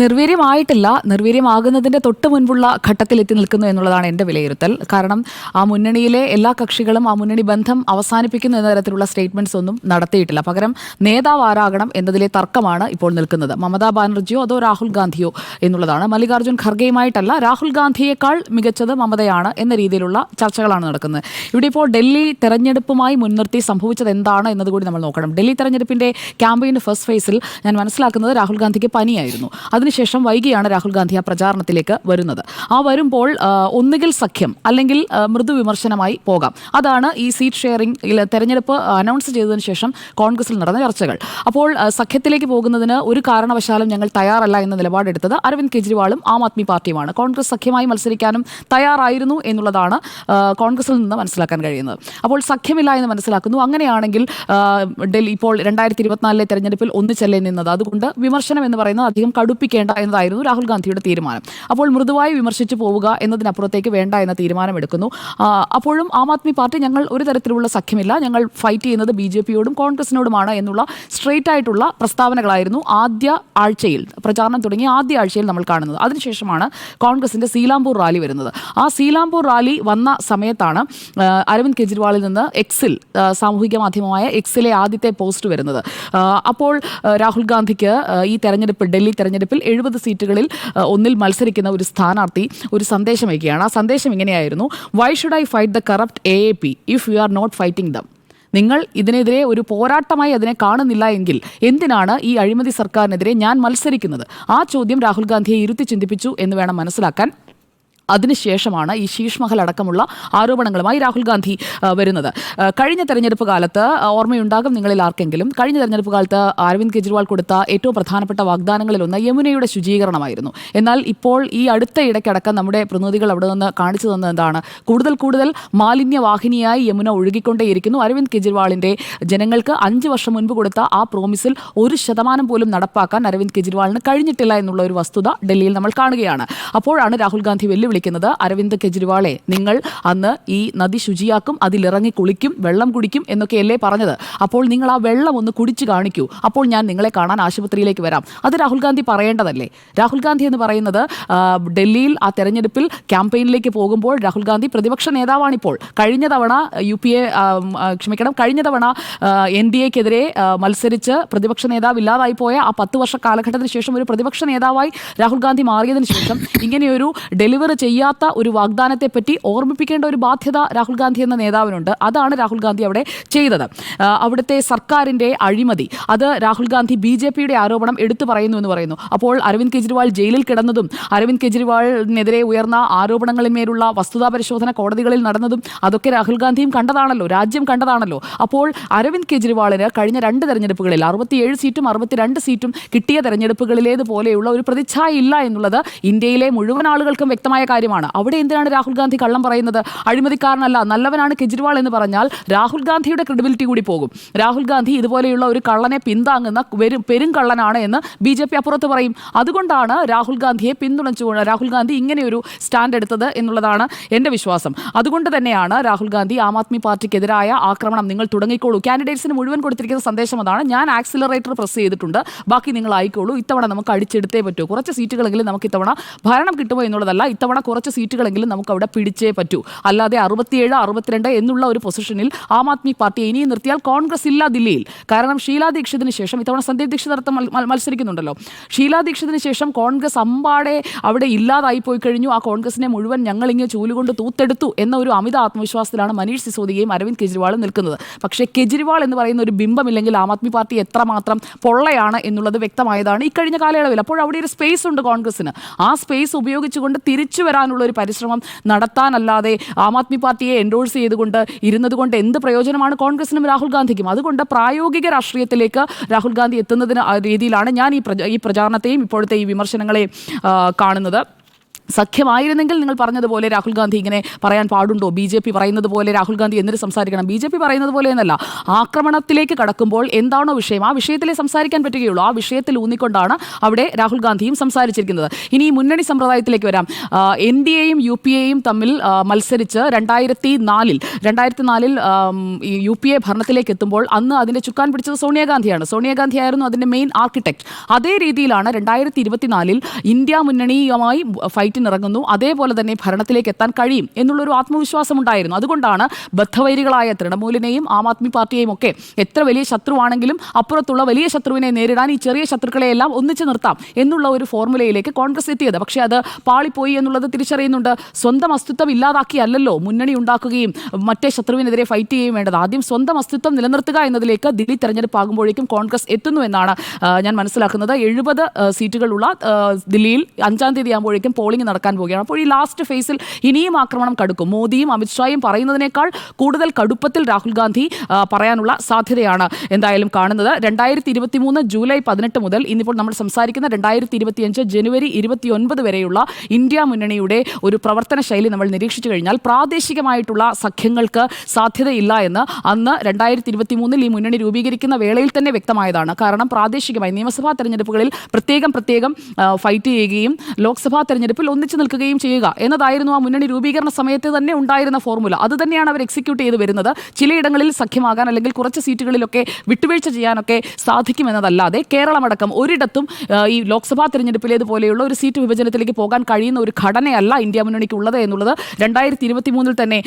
നിർവീര്യമായിട്ടില്ല. നിർവീര്യമാകുന്നതിന്റെ തൊട്ട് മുൻപുള്ള ഘട്ടത്തിൽ എത്തി നിൽക്കുന്നു എന്നുള്ളതാണ് എന്റെ വിലയിരുത്തൽ. കാരണം ആ മുന്നണിയിലെ എല്ലാ കക്ഷികളും ആ മുന്നണി ബന്ധം അവസാനിപ്പിക്കുന്നു എന്ന തരത്തിലുള്ള സ്റ്റേറ്റ്മെന്റ്സ് ഒന്നും നടത്തിയിട്ടില്ല. പകരം നേതാവ് ആരാകണം എന്നതിലെ തർക്കമാണ് ഇപ്പോൾ നിൽക്കുന്നത്. മമതാ ബാനർജിയോ അതോ രാഹുൽ ഗാന്ധിയോ എന്നുള്ളതാണ്. മല്ലികാർജുൻ ഖർഗെയുമായിട്ടല്ല. രാഹുൽ ഗാന്ധിയേക്കാൾ മികച്ചത് മമതയാണ് എന്ന രീതിയിലുള്ള ചർച്ചകളാണ് നടക്കുന്നത്. ഇവിടെ ഇപ്പോൾ ഡൽഹി തെരഞ്ഞെടുപ്പുമായി മുൻനിർത്തി സംഭവിച്ചത് എന്താണ് എന്നതുകൂടി നമ്മൾ നോക്കണം. ഡൽഹി തെരഞ്ഞെടുപ്പിന്റെ ക്യാമ്പയിന്റെ ഫസ്റ്റ് ഫേസിൽ ഞാൻ മനസ്സിലാക്കുന്നത് രാഹുൽ ഗാന്ധിക്ക് പനിയായിരുന്നു. അതിനുശേഷം വൈകിയാണ് രാഹുൽ ഗാന്ധി ആ പ്രചാരണത്തിലേക്ക് വരുന്നത്. ആ വരുമ്പോൾ ഒന്നുകിൽ സഖ്യം അല്ലെങ്കിൽ മൃദു വിമർശനമായി പോകാം. അതാണ് ഈ സീറ്റ് ഷെയറിംഗ് തെരഞ്ഞെടുപ്പ് അനൗൺസ് ചെയ്തതിനു ശേഷം കോൺഗ്രസിൽ നടന്ന ചർച്ചകൾ. അപ്പോൾ സഖ്യത്തിലേക്ക് പോകുന്നതിന് ഒരു കാരണവശാലും ഞങ്ങൾ തയ്യാറല്ല എന്ന നിലപാടെടുത്തത് അരവിന്ദ് കെജ്രിവാളും ആം ആദ്മി പാർട്ടിയുമാണ്. കോൺഗ്രസ് സഖ്യമായി മത്സരിക്കാനും തയ്യാറായിരുന്നു എന്നുള്ളതാണ് കോൺഗ്രസിൽ നിന്ന് മനസ്സിലാക്കാൻ കഴിയുന്നത്. അപ്പോൾ സഖ്യമില്ല എന്ന് മനസ്സിലാക്കുന്നു. അങ്ങനെയാണെങ്കിൽ ഡൽഹി ഇപ്പോൾ രണ്ടായിരത്തി ഇരുപത്തിനാലിലെ തെരഞ്ഞെടുപ്പിൽ ഒന്നിച്ചല്ലേ നിന്നത്. അതുകൊണ്ട് വിമർശനം എന്ന് പറയുന്നത് അധികം കടുപ്പിക്കേണ്ട എന്നതായിരുന്നു രാഹുൽ ഗാന്ധിയുടെ തീരുമാനം. അപ്പോൾ മൃദുവായി വിമർശിച്ചു പോവുക എന്നതിനപ്പുറത്തേക്ക് വേണ്ട എന്ന തീരുമാനമെടുക്കുന്നു. അപ്പോഴും ആം ആദ്മി പാർട്ടി ഞങ്ങൾ ഒരു തരത്തിലുള്ള സഖ്യമില്ല. ഞങ്ങൾ ഫൈറ്റ് ചെയ്യുന്നത് ബി ജെ പിയോടും കോൺഗ്രസിനോടുമാണ് എന്നുള്ള സ്ട്രെയിറ്റ് ആയിട്ടുള്ള പ്രസ്താവനകളായിരുന്നു ആദ്യ ആഴ്ചയിൽ പ്രചാരണം തുടങ്ങി ആദ്യ ആഴ്ചയിൽ നമ്മൾ കാണുന്നത്. അതിനുശേഷമാണ് കോൺഗ്രസിന്റെ സീലാംപൂർ റാലി വരുന്നത്. ആ സീലാംപൂർ റാലി വന്ന സമയത്താണ് അരവിന്ദ് കെജ്രിവാളിൽ നിന്ന് എക്സിൽ സാമൂഹിക മാധ്യമമായ എക്സിലെ ആദ്യത്തെ പോസ്റ്റ് വരുന്നത്. അപ്പോൾ രാഹുൽ ഗാന്ധിക്ക് ഈ തെരഞ്ഞെടുപ്പ് ഡൽഹി തെരഞ്ഞെടുപ്പിൽ എഴുപത് സീറ്റുകളിൽ ഒന്നിൽ മത്സരിക്കുന്ന ഒരു സ്ഥാനാർത്ഥി ഒരു സന്ദേശം വയ്ക്കുകയാണ് ആ സന്ദേശം ഇങ്ങനെയായിരുന്നു. Why should I fight the corrupt A A P if you are not fighting them നിങ്ങൾ ഇതിനെതിരെ ഒരു പോരാട്ടമായി അതിനെ കാണുന്നില്ല എങ്കിൽ എന്തിനാണ് ഈ അഴിമതി സർക്കാരിനെതിരെ ഞാൻ മത്സരിക്കുന്നത്? ആ ചോദ്യം രാഹുൽ ഗാന്ധിയെ ഇരുത്തി ചിന്തിപ്പിച്ചു എന്ന് വേണം മനസ്സിലാക്കാൻ. അതിനുശേഷമാണ് ഈ ശീഷ്മഹൽ അടക്കമുള്ള ആരോപണങ്ങളുമായി രാഹുൽ ഗാന്ധി വരുന്നത്. കഴിഞ്ഞ തെരഞ്ഞെടുപ്പ് കാലത്ത് ഓർമ്മയുണ്ടാകും നിങ്ങളിൽ ആർക്കെങ്കിലും. കഴിഞ്ഞ തെരഞ്ഞെടുപ്പ് കാലത്ത് അരവിന്ദ് കെജ്രിവാൾ കൊടുത്ത ഏറ്റവും പ്രധാനപ്പെട്ട വാഗ്ദാനങ്ങളിലൊന്ന് യമുനയുടെ ശുചീകരണമായിരുന്നു. എന്നാൽ ഇപ്പോൾ ഈ അടുത്ത ഇടയ്ക്കടക്കം നമ്മുടെ പ്രതിനിധികൾ അവിടെ നിന്ന് കാണിച്ചു തന്നത് എന്താണ്? കൂടുതൽ കൂടുതൽ മാലിന്യവാഹിനിയായി യമുന ഒഴുകിക്കൊണ്ടേയിരിക്കുന്നു. അരവിന്ദ് കെജ്രിവാളിന്റെ ജനങ്ങൾക്ക് അഞ്ച് വർഷം മുൻപ് കൊടുത്ത ആ പ്രോമിസിൽ ഒരു ശതമാനം പോലും നടപ്പാക്കാൻ അരവിന്ദ് കെജ്രിവാളിന് കഴിഞ്ഞിട്ടില്ല എന്നുള്ള ഒരു വസ്തുത ഡൽഹിയിൽ നമ്മൾ കാണുകയാണ്. അപ്പോഴാണ് രാഹുൽ ഗാന്ധി വെല്ലുവിളിക്കുന്നത് അരവിന്ദ് കെജ്രിവാളെ. നിങ്ങൾ അന്ന് ഈ നദി ശുചിയാക്കും അതിലിറങ്ങി കുളിക്കും വെള്ളം കുടിക്കും എന്നൊക്കെയല്ലേ പറഞ്ഞത്. അപ്പോൾ നിങ്ങൾ ആ വെള്ളം ഒന്ന് കുടിച്ചു കാണിക്കൂ. അപ്പോൾ ഞാൻ നിങ്ങളെ കാണാൻ ആശുപത്രിയിലേക്ക് വരാം. അത് രാഹുൽ ഗാന്ധി പറയേണ്ടതല്ലേ? രാഹുൽ ഗാന്ധി എന്ന് പറയുന്നത് ഡൽഹിയിൽ ആ തെരഞ്ഞെടുപ്പിൽ ക്യാമ്പയിനിലേക്ക് പോകുമ്പോൾ രാഹുൽ ഗാന്ധി പ്രതിപക്ഷ നേതാവാണിപ്പോൾ. കഴിഞ്ഞ തവണ യു പി എ ക്ഷമിക്കണം കഴിഞ്ഞ തവണ എൻ ഡി എക്കെതിരെ മത്സരിച്ച് പ്രതിപക്ഷ നേതാവ് ഇല്ലാതായി പോയ ആ പത്ത് വർഷ കാലഘട്ടത്തിന് ശേഷം ഒരു പ്രതിപക്ഷ നേതാവായി രാഹുൽ ഗാന്ധി മാറിയതിനു ശേഷം ഇങ്ങനെയൊരു ഡെലിവറി ചെയ്യാത്ത ഒരു വാഗ്ദാനത്തെപ്പറ്റി ഓർമ്മിപ്പിക്കേണ്ട ഒരു ബാധ്യത രാഹുൽ ഗാന്ധി എന്ന നേതാവിനുണ്ട്. അതാണ് രാഹുൽ ഗാന്ധി അവിടെ ചെയ്തത്. അവിടുത്തെ സർക്കാരിന്റെ അഴിമതി. അത് രാഹുൽ ഗാന്ധി ബി ജെ പിയുടെ ആരോപണം എടുത്തു പറയുന്നു എന്ന് പറയുന്നു. അപ്പോൾ അരവിന്ദ് കെജ്രിവാൾ ജയിലിൽ കിടന്നതും അരവിന്ദ് കെജ്രിവാളിനെതിരെ ഉയർന്ന ആരോപണങ്ങളിന്മേലുള്ള വസ്തുതാ പരിശോധന കോടതികളിൽ നടന്നതും അതൊക്കെ രാഹുൽ ഗാന്ധിയും കണ്ടതാണല്ലോ രാജ്യം കണ്ടതാണല്ലോ. അപ്പോൾ അരവിന്ദ് കെജ്രിവാളിന് കഴിഞ്ഞ രണ്ട് തെരഞ്ഞെടുപ്പുകളിൽ അറുപത്തിയേഴ് സീറ്റും അറുപത്തിരണ്ട് സീറ്റും കിട്ടിയ തെരഞ്ഞെടുപ്പുകളിലേതുപോലെയുള്ള ഒരു പ്രതിച്ഛായ ഇല്ല എന്നുള്ളത് ഇന്ത്യയിലെ മുഴുവൻ ആളുകൾക്കും വ്യക്തമായ കാര്യമാണ്. അവിടെ എന്തിനാണ് രാഹുൽ ഗാന്ധി കള്ളം പറയുന്നത്? അഴിമതിക്കാരനല്ല നല്ലവനാണ് കെജ്രിവാൾ എന്ന് പറഞ്ഞാൽ രാഹുൽ ഗാന്ധിയുടെ ക്രെഡിബിലിറ്റി കൂടി പോകും. രാഹുൽ ഗാന്ധി ഇതുപോലെയുള്ള ഒരു കള്ളനെ പിന്താങ്ങുന്ന പെരും കള്ളനാണ് എന്ന് ബി ജെ പി അപ്പുറത്ത് പറയും. അതുകൊണ്ടാണ് രാഹുൽ ഗാന്ധിയെ പിന്തുണച്ചുകൊണ്ട് രാഹുൽ ഗാന്ധി ഇങ്ങനെയൊരു സ്റ്റാൻഡ് എടുത്തത് എന്നുള്ളതാണ് എന്റെ വിശ്വാസം. അതുകൊണ്ട് തന്നെയാണ് രാഹുൽ ഗാന്ധി ആം ആദ്മി പാർട്ടിക്കെതിരായ ആക്രമണം നിങ്ങൾ തുടങ്ങിക്കോളൂ. കാൻഡിഡേറ്റ്സിന് മുഴുവൻ കൊടുത്തിരിക്കുന്ന സന്ദേശം അതാണ്. ഞാൻ ആക്സിലറേറ്റർ പ്രസ് ചെയ്തിട്ടുണ്ട്. ബാക്കി നിങ്ങൾ ആയിക്കോളൂ. ഇത്തവണ നമുക്ക് അടിച്ചെടുത്തേ പറ്റൂ. കുറച്ച് സീറ്റുകളെങ്കിലും നമുക്ക് ഇത്തവണ ഭരണം കിട്ടുമോ എന്നുള്ളതല്ല ഇത്തവണ കുറച്ച് സീറ്റുകളെങ്കിലും നമുക്ക് അവിടെ പിടിച്ചേ പറ്റൂ. അല്ലാതെ അറുപത്തിയേഴ് അറുപത്തിരണ്ട് എന്നുള്ള ഒരു പൊസിഷനിൽ ആം ആദ്മി പാർട്ടി ഇനിയും നിർത്തിയാൽ കോൺഗ്രസ് ഇല്ല ദില്ലിയിൽ. കാരണം ഷീലാ ദീക്ഷിതിന് ശേഷം ഇത്തവണ സന്ദീപ് ദീക്ഷിത് അടുത്ത് മത്സരിക്കുന്നുണ്ടല്ലോ. ഷീലാ ദീക്ഷിതിന് ശേഷം കോൺഗ്രസ് അമ്പാടെ അവിടെ ഇല്ലാതായി പോയി കഴിഞ്ഞു. ആ കോൺഗ്രസിനെ മുഴുവൻ ഞങ്ങളിങ്ങനെ ചൂലുകൊണ്ട് തൂത്തെടുത്തു എന്ന ഒരു അമിത ആത്മവിശ്വാസത്തിലാണ് മനീഷ് സിസോദിയയും അരവിന്ദ് കെജ്രിവാളും നിൽക്കുന്നത്. പക്ഷേ കെജ്രിവാൾ എന്ന് പറയുന്ന ഒരു ബിംബമില്ലെങ്കിൽ ആം ആദ്മി പാർട്ടി എത്രമാത്രം പൊള്ളയാണ് എന്നുള്ളത് വ്യക്തമായതാണ് ഇക്കഴിഞ്ഞ കഴിഞ്ഞ കാലയളവിൽ. അപ്പോൾ അവിടെ ഒരു സ്പേസ് ഉണ്ട് കോൺഗ്രസിന് ആ സ്പേസ് ഉപയോഗിച്ചുകൊണ്ട് തിരിച്ചു വരാനുള്ള ഒരു പരിശ്രമം നടത്താനല്ലാതെ ആം ആദ്മി പാർട്ടിയെ എൻഡോഴ്സ് ചെയ്തുകൊണ്ട് ഇരുന്നത് കൊണ്ട് എന്ത് പ്രയോജനമാണ് കോൺഗ്രസിനും രാഹുൽ ഗാന്ധിക്കും? അതുകൊണ്ട് പ്രായോഗിക രാഷ്ട്രീയത്തിലേക്ക് രാഹുൽ ഗാന്ധി എത്തുന്നതിന് രീതിയിലാണ് ഞാൻ ഈ പ്രചാരണത്തെയും ഇപ്പോഴത്തെ ഈ വിമർശനങ്ങളെയും കാണുന്നത്. സഖ്യമായിരുന്നെങ്കിൽ നിങ്ങൾ പറഞ്ഞതുപോലെ രാഹുൽ ഗാന്ധി ഇങ്ങനെ പറയാൻ പാടുണ്ടോ? ബി ജെ പി പറയുന്നത് പോലെ രാഹുൽ ഗാന്ധി എന്നിട്ട് സംസാരിക്കണം. ബി ജെ പി പറയുന്നത് പോലെ എന്നല്ല. ആക്രമണത്തിലേക്ക് കടക്കുമ്പോൾ എന്താണോ വിഷയം. ആ വിഷയത്തിലേ സംസാരിക്കാൻ പറ്റുകയുള്ളൂ. ആ വിഷയത്തിൽ ഊന്നിക്കൊണ്ടാണ് അവിടെ രാഹുൽ ഗാന്ധിയും സംസാരിച്ചിരിക്കുന്നത്. ഇനി മുന്നണി സമ്പ്രദായത്തിലേക്ക് വരാം. എൻ ഡി എയും യു പി എയും തമ്മിൽ മത്സരിച്ച് രണ്ടായിരത്തി നാലിൽ രണ്ടായിരത്തി നാലിൽ യു പി എ ഭരണത്തിലേക്ക് എത്തുമ്പോൾ അന്ന് അതിന്റെ ചുക്കാൻ പിടിച്ചത് സോണിയാഗാന്ധിയാണ്. സോണിയാഗാന്ധി ആയിരുന്നു അതിന്റെ മെയിൻ ആർക്കിടെക്ട്. അതേ രീതിയിലാണ് രണ്ടായിരത്തി ഇരുപത്തിനാലിൽ ഇന്ത്യ മുന്നണിയുമായി ഫൈറ്റിന് ഇറങ്ങുന്നു അതേപോലെ തന്നെ ഭരണത്തിലേക്ക് എത്താൻ കഴിയും എന്നുള്ളൊരു ആത്മവിശ്വാസം ഉണ്ടായിരുന്നു അതുകൊണ്ടാണ് ബദ്ധവൈരികളായ തൃണമൂലിനെയും ആം ആദ്മി പാർട്ടിയെയും ഒക്കെ എത്ര വലിയ ശത്രുവാണെങ്കിലും അപ്പുറത്തുള്ള വലിയ ശത്രുവിനെ നേരിടാൻ ഈ ചെറിയ ശത്രുക്കളെയെല്ലാം ഒന്നിച്ചു നിർത്താം എന്നുള്ള ഒരു ഫോർമുലയിലേക്ക് കോൺഗ്രസ് എത്തിയത്. പക്ഷേ അത് പാളിപ്പോയി എന്നുള്ളത് തിരിച്ചറിയുന്നുണ്ട്. സ്വന്തം അസ്തിത്വം ഇല്ലാതാക്കിയല്ലോ മുന്നണി ഉണ്ടാക്കുകയും മറ്റേ ശത്രുവിനെതിരെ ഫൈറ്റ് ചെയ്യുകയും വേണ്ടത്. ആദ്യം സ്വന്തം അസ്തിത്വം നിലനിർത്തുക എന്നതിലേക്ക് ദില്ലി തെരഞ്ഞെടുപ്പ് ആകുമ്പോഴേക്കും കോൺഗ്രസ് എത്തുന്നു എന്നാണ് ഞാൻ മനസ്സിലാക്കുന്നത്. എഴുപത് സീറ്റുകളുള്ള ദില്ലിയിൽ അഞ്ചാം തീയതി ആകുമ്പോഴേക്കും പോളിംഗ് നടക്കാൻ പോവുകയാണ്. അപ്പോൾ ഈ ലാസ്റ്റ് ഫേസിൽ ഇനിയും ആക്രമണം കടുക്കും. മോദിയും അമിത്ഷായും പറയുന്നതിനേക്കാൾ കൂടുതൽ കടുപ്പത്തിൽ രാഹുൽ ഗാന്ധി പറയാനുള്ള സാധ്യതയാണ് എന്തായാലും കാണുന്നത്. രണ്ടായിരത്തി ഇരുപത്തി മൂന്ന് ജൂലൈ പതിനെട്ട് മുതൽ ഇന്നിപ്പോൾ നമ്മൾ സംസാരിക്കുന്ന രണ്ടായിരത്തി ഇരുപത്തിയഞ്ച് ജനുവരി ഇരുപത്തിയൊൻപത് വരെയുള്ള ഇന്ത്യ മുന്നണിയുടെ ഒരു പ്രവർത്തന ശൈലി നമ്മൾ നിരീക്ഷിച്ചു കഴിഞ്ഞാൽ പ്രാദേശികമായിട്ടുള്ള സഖ്യങ്ങൾക്ക് സാധ്യതയില്ല എന്ന് അന്ന് രണ്ടായിരത്തി ഇരുപത്തി മൂന്നിൽ ഈ മുന്നണി രൂപീകരിക്കുന്ന വേളയിൽ തന്നെ വ്യക്തമായതാണ്. കാരണം പ്രാദേശികമായി നിയമസഭാ തെരഞ്ഞെടുപ്പുകളിൽ പ്രത്യേകം പ്രത്യേകം ഫൈറ്റ് ചെയ്യുകയും ലോക്സഭാ തെരഞ്ഞെടുപ്പിൽ ഒന്നിച്ചു നിൽക്കുകയും ചെയ്യുക. എന്നതായിരുന്നു ആ മുന്നണി രൂപീകരണ സമയത്ത് തന്നെ ഉണ്ടായിരുന്ന ഫോർമുല. അത് തന്നെയാണ് അവർ എക്സിക്യൂട്ട് ചെയ്ത് വരുന്നത്. ചിലയിടങ്ങളിൽ സഖ്യമാകാൻ അല്ലെങ്കിൽ കുറച്ച് സീറ്റുകളിലൊക്കെ വിട്ടുവീഴ്ച ചെയ്യാനൊക്കെ സാധിക്കുമെന്നതല്ലാതെ കേരളമടക്കം ഒരിടത്തും ഈ ലോക്സഭാ തെരഞ്ഞെടുപ്പിലേതുപോലെയുള്ള ഒരു സീറ്റ് വിഭജനത്തിലേക്ക് പോകാൻ കഴിയുന്ന ഒരു ഘടനയല്ല ഇന്ത്യ മുന്നണിക്ക് ഉള്ളത് എന്നുള്ളത് രണ്ടായിരത്തി ഇരുപത്തി മൂന്നിൽ തന്നെ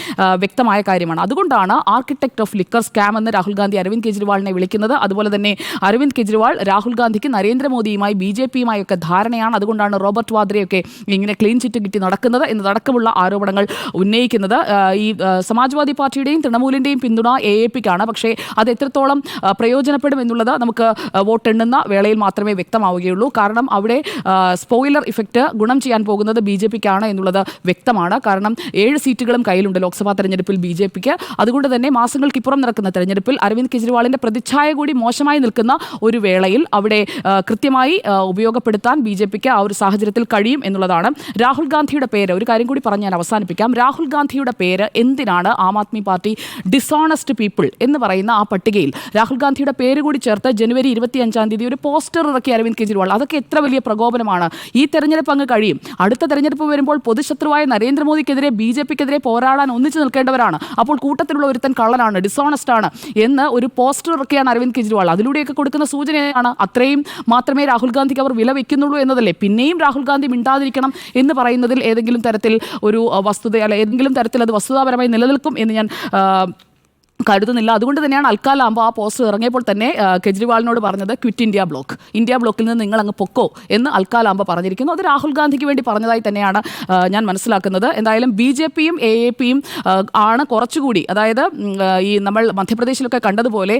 വ്യക്തമായ കാര്യമാണ്. അതുകൊണ്ടാണ് ആർക്കിടെക്ട് ഓഫ് ലിക്കർ സ്കാം എന്ന് രാഹുൽ ഗാന്ധി അരവിന്ദ് കെജ്രിവാളിനെ വിളിക്കുന്നത്. അതുപോലെ തന്നെ അരവിന്ദ് കെജ്രിവാൾ രാഹുൽ ഗാന്ധിക്ക് നരേന്ദ്രമോദിയുമായി ബി ജെ പിയുമായൊക്കെ ധാരണയാണ്. അതുകൊണ്ടാണ് റോബർട്ട് വാദ്രയൊക്കെ ഇങ്ങനെ ക്ലീൻ ചിറ്റ് കിട്ടി നടക്കുന്നത് എന്നതടക്കമുള്ള ആരോപണങ്ങൾ ഉന്നയിക്കുന്നത്. ഈ സമാജ്വാദി പാർട്ടിയുടെയും തൃണമൂലിന്റെയും പിന്തുണ എ എ പിക്കാണ്. പക്ഷേ അത് എത്രത്തോളം പ്രയോജനപ്പെടും എന്നുള്ളത് നമുക്ക് വോട്ട് വോട്ടെണ്ണുന്ന വേളയിൽ മാത്രമേ വ്യക്തമാവുകയുള്ളൂ. കാരണം അവിടെ സ്പോയിലർ ഇഫക്റ്റ് ഗുണം ചെയ്യാൻ പോകുന്നത് ബി ജെ പിക്കാണ് എന്നുള്ളത് വ്യക്തമാണ്. കാരണം ഏഴ് സീറ്റുകളും കയ്യിലുണ്ട് ലോക്സഭാ തെരഞ്ഞെടുപ്പിൽ ബി ജെ പിക്ക്. അതുകൊണ്ട് തന്നെ മാസങ്ങൾക്കിപ്പുറം നടക്കുന്ന തെരഞ്ഞെടുപ്പിൽ അരവിന്ദ് കെജ്രിവാളിന്റെ പ്രതിച്ഛായ കൂടി മോശമായി നിൽക്കുന്ന ഒരു വേളയിൽ അവിടെ കൃത്യമായി ഉപയോഗപ്പെടുത്താൻ ബി ജെ പിക്ക് ആ ഒരു സാഹചര്യത്തിൽ കഴിയും എന്നുള്ളതാണ് രാഹുൽ ഗാന്ധിയുടെ പേര് ഒരു കാര്യം കൂടി പറഞ്ഞ് ഞാൻ അവസാനിപ്പിക്കാം. രാഹുൽ ഗാന്ധിയുടെ പേര് എന്തിനാണ് Aam Aadmi Party dishonest people എന്ന് പറയുന്ന ആ പട്ടികയിൽ? രാഹുൽ ഗാന്ധിയുടെ പേര് കൂടി ചേർത്ത് ജനുവരി ഇരുപത്തി അഞ്ചാം തീയതി ഒരു പോസ്റ്റർ ഇറക്കി അരവിന്ദ് കെജ്രിവാൾ. അതൊക്കെ എത്ര വലിയ പ്രകോപനമാണ്. ഈ തെരഞ്ഞെടുപ്പ് അങ്ങ് കഴിയും. അടുത്ത തെരഞ്ഞെടുപ്പ് വരുമ്പോൾ പൊതുശത്രുവായ നരേന്ദ്രമോദിക്കെതിരെ ബി ജെ പിക്കെതിരെ പോരാടാൻ ഒന്നിച്ചു നിൽക്കേണ്ടവരാണ്. അപ്പോൾ കൂട്ടത്തിലുള്ള ഒരുത്തൻ കള്ളനാണ് ഡിസോണസ്റ്റ് ആണ് എന്ന് ഒരു പോസ്റ്റർ ഇറക്കിയാണ് അരവിന്ദ് കെജ്രിവാൾ. അതിലൂടെയൊക്കെ കൊടുക്കുന്ന സൂചനയാണ് അത്രയും മാത്രമേ രാഹുൽ ഗാന്ധിക്ക് അവർ വില വെക്കുന്നുള്ളൂ എന്നതല്ലേ? പിന്നെയും രാഹുൽ ഗാന്ധി മിണ്ടാതിരിക്കണം എന്ന് പറയുന്നതിൽ ഏതെങ്കിലും തരത്തിൽ ഒരു വസ്തുത അല്ല ഏതെങ്കിലും തരത്തിൽ അത് വസ്തുതാപരമായി നിലനിൽക്കും എന്ന് ഞാൻ കരുതുന്നില്ല. അതുകൊണ്ട് തന്നെയാണ് അൽക്കാലാകുമ്പോൾ ആ പോസ്റ്റർ ഇറങ്ങിയപ്പോൾ തന്നെ കെജ്രിവാളിനോട് പറഞ്ഞത് ക്വിറ്റ് ഇന്ത്യ ബ്ലോക്ക് ഇന്ത്യ ബ്ലോക്കിൽ നിന്ന് നിങ്ങൾ അങ്ങ് പൊക്കോ എന്ന് അൽക്കാലാകുമ്പോൾ പറഞ്ഞിരിക്കുന്നു. അത് രാഹുൽ ഗാന്ധിക്ക് വേണ്ടി പറഞ്ഞതായി തന്നെയാണ് ഞാൻ മനസ്സിലാക്കുന്നത്. എന്തായാലും ബി ജെ പിയും എ എ പിയും ആണ് കുറച്ചുകൂടി അതായത് ഈ നമ്മൾ മധ്യപ്രദേശിലൊക്കെ കണ്ടതുപോലെ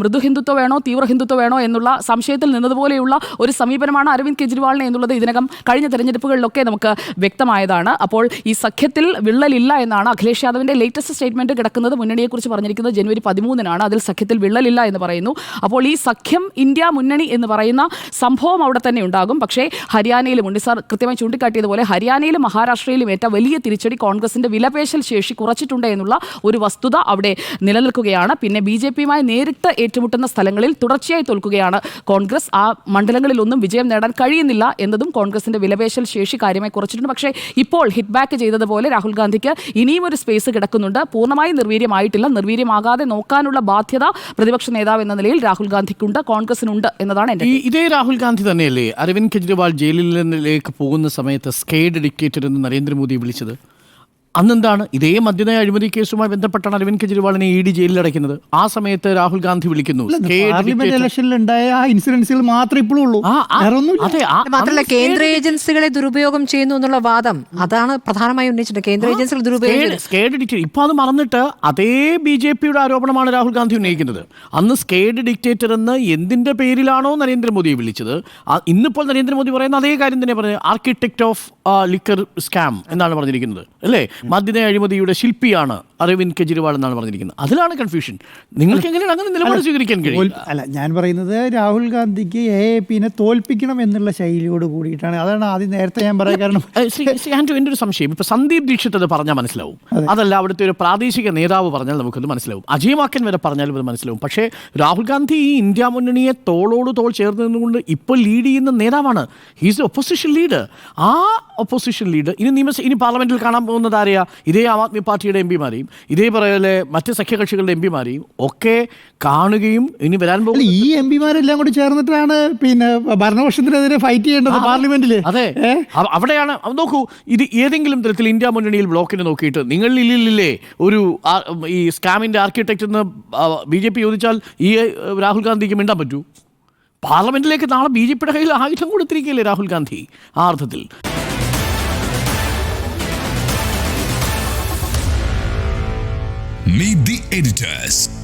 മൃദു ഹിന്ദുത്വ വേണോ തീവ്ര ഹിന്ദുത്വ വേണോ എന്നുള്ള സംശയത്തിൽ നിന്നതുപോലെയുള്ള ഒരു സമീപനമാണ് അരവിന്ദ് കെജ്രിവാളിനെ എന്നുള്ളത് ഇതിനകം കഴിഞ്ഞ തെരഞ്ഞെടുപ്പുകളിലൊക്കെ നമുക്ക് വ്യക്തമായതാണ്. അപ്പോൾ ഈ സഖ്യത്തിൽ വിള്ളലില്ല എന്നാണ് അഖിലേഷ് യാദവിന്റെ ലേറ്റസ്റ്റ് സ്റ്റേറ്റ്മെന്റ് കിടക്കുന്നത്. മുന്നണിയെക്കുറിച്ച് പറഞ്ഞിരിക്കുന്നത് ജനുവരി പതിമൂന്നിനാണ്. അതിൽ സഖ്യത്തിൽ വിള്ളലില്ല എന്ന് പറയുന്നു. അപ്പോൾ ഈ സഖ്യം ഇന്ത്യ മുന്നണി എന്ന് പറയുന്ന സംഭവം അവിടെ തന്നെ ഉണ്ടാകും. പക്ഷേ ഹരിയാനയിലും ഉണ്ട്. സാർ കൃത്യമായി ചൂണ്ടിക്കാട്ടിയതുപോലെ ഹരിയാനയിലും മഹാരാഷ്ട്രയിലും ഏറ്റ വലിയ തിരിച്ചടി കോൺഗ്രസിന്റെ വിലപേശൽ ശേഷി കുറച്ചിട്ടുണ്ട് എന്നുള്ള ഒരു വസ്തുത അവിടെ നിലനിൽക്കുകയാണ്. പിന്നെ ബി ജെ പിയുമായി നേരിട്ട് ഏറ്റുമുട്ടുന്ന സ്ഥലങ്ങളിൽ തുടർച്ചയായി തോൽക്കുകയാണ് കോൺഗ്രസ്. ആ മണ്ഡലങ്ങളിലൊന്നും വിജയം നേടാൻ കഴിയുന്നില്ല എന്നതും കോൺഗ്രസിന്റെ വിലപേശൽ ശേഷി കാര്യമായി കുറച്ചിട്ടുണ്ട്. പക്ഷേ ഇപ്പോൾ ഹിറ്റ് ബാക്ക് ചെയ്തതുപോലെ രാഹുൽ ഗാന്ധിക്ക് ഇനിയും ഒരു സ്പേസ് കിടക്കുന്നുണ്ട്. പൂർണമായി നിർവീര്യമായിട്ടില്ല. നിർവീര്യമാകാതെ നോക്കാനുള്ള ബാധ്യത പ്രതിപക്ഷ നേതാവ് എന്ന നിലയിൽ രാഹുൽ ഗാന്ധിക്കുണ്ട് കോൺഗ്രസിനുണ്ട് എന്നതാണ് എന്റെ ഈ ഇതേ രാഹുൽ ഗാന്ധി തന്നെയല്ലേ അരവിന്ദ് കെജ്രിവാൾ ജയിലിലേക്ക് പോകുന്ന സമയത്ത് സ്കേഡ് ഡിക്റ്റേറ്റർ എന്ന് നരേന്ദ്രമോദി വിളിച്ചത്? അന്നെന്താണ്? ഇതേ മദ്യനയ അഴിമതി കേസുമായി ബന്ധപ്പെട്ടാണ് അരവിന്ദ് കെജ്രിവാളിനെ ഇ ഡി ജയിലിൽ അടയ്ക്കുന്നത്. ആ സമയത്ത് രാഹുൽ ഗാന്ധി വിളിക്കുന്നു. "Scared പാർലമെന്റ് ഇലക്ഷനിൽ ഉണ്ടായ ആ ഇൻസിഡൻസുകൾ മാത്രമേ ഇപ്പോഴും ഉള്ളൂ. മാത്രമല്ല കേന്ദ്ര ഏജൻസികളെ ദുരുപയോഗം ചെയ്യുന്നു എന്നുള്ള വാദം അതാണ് പ്രധാനമായും ഉന്നയിച്ചിട്ടുണ്ട് കേന്ദ്ര ഏജൻസികൾ ദുരുപയോഗം ഇപ്പൊ അത് മറന്നിട്ട് അതേ ബി ജെ പിയുടെ ആരോപണമാണ് രാഹുൽ ഗാന്ധി ഉന്നയിക്കുന്നത്. അന്ന് സ്കേഡ് ഡിക്റ്റേറ്റർ എന്ന് എന്തിന്റെ പേരിലാണോ നരേന്ദ്രമോദിയെ വിളിച്ചത്? ഇന്നിപ്പോൾ നരേന്ദ്രമോദി പറയുന്ന അതേ കാര്യം തന്നെ പറയുന്നത്. ആർക്കിടെക്ട് ഓഫ് ലിക്കർ സ്കാം എന്നാണ് പറഞ്ഞിരിക്കുന്നത് അല്ലേ? മദ്യനയ അഴിമതിയുടെ ശില്പിയാണ് അരവിന്ദ് കെജ്രിവാൾ എന്നാണ് പറഞ്ഞിരിക്കുന്നത്. അതിലാണ് കൺഫ്യൂഷൻ നിങ്ങൾക്ക് എങ്ങനെയാണ് അങ്ങനെ നിലപാട് സ്വീകരിക്കാൻ കഴിയും അല്ല ഞാൻ പറയുന്നത് രാഹുൽ ഗാന്ധിക്ക് എ എ പിന്നെ തോൽപ്പിക്കണം എന്നുള്ള ശൈലിയോട് കൂടിയിട്ടാണ്. അതാണ് ആദ്യം നേരത്തെ ഞാൻ പറയാൻ കാരണം. ആൻഡ്രു എന്റെ ഒരു സംശയം. ഇപ്പൊ സന്ദീപ് ദീക്ഷിത് അത് പറഞ്ഞാൽ മനസ്സിലാവും. അതല്ല അവിടുത്തെ ഒരു പ്രാദേശിക നേതാവ് പറഞ്ഞാൽ നമുക്കത് മനസ്സിലാവും. അജയ് മാക്കൻ വരെ പറഞ്ഞാലും അത് മനസ്സിലാവും. പക്ഷേ രാഹുൽ ഗാന്ധി ഈ ഇന്ത്യ മുന്നണിയെ തോളോട് തോൾ ചേർന്ന് നിന്നുകൊണ്ട് ഇപ്പോൾ ലീഡ് ചെയ്യുന്ന നേതാവാണ്. ഹീസ് ഒപ്പോസിഷൻ ലീഡർ ആ ഒപ്പോസിഷൻ ലീഡർ ഇനി നിയമസഭ ഇനി പാർലമെന്റിൽ കാണാൻ പോകുന്നത് ആരെയാ? ഇതേ ആം ആദ്മി പാർട്ടിയുടെ എം പിമാരെയും ഇതേ പോലെ മറ്റ് സഖ്യകക്ഷികളുടെ എം പിമാരെയും ഒക്കെ കാണുകയും ഇനി വരാൻ പോകും ഈ എം പിമാരെല്ലാം കൂടി ചേർന്നിട്ടാണ് പിന്നെ ഭരണപക്ഷത്തിനെതിരെ ഫൈറ്റ് ചെയ്യേണ്ടത് പാർലമെന്റിൽ അതെ. അവിടെയാണ് അവ- നോക്കൂ ഇത് ഏതെങ്കിലും തരത്തിൽ ഇന്ത്യ മുന്നണിയിൽ ബ്ലോക്കിനെ നോക്കിയിട്ട് നിങ്ങൾ ഇല്ലില്ലേ ഒരു ഈ സ്കാമിന്റെ ആർക്കിടെക്ട് എന്ന് ബി ജെ പി ചോദിച്ചാൽ ഈ രാഹുൽ ഗാന്ധിക്ക് മിണ്ടാൻ പറ്റൂ? പാർലമെന്റിലേക്ക് നാളെ ബി ജെ പിയുടെ കയ്യിൽ ആയുധം കൊടുത്തിരിക്കുകയല്ലേ രാഹുൽ ഗാന്ധി ആ അർത്ഥത്തിൽ? Meet the editors.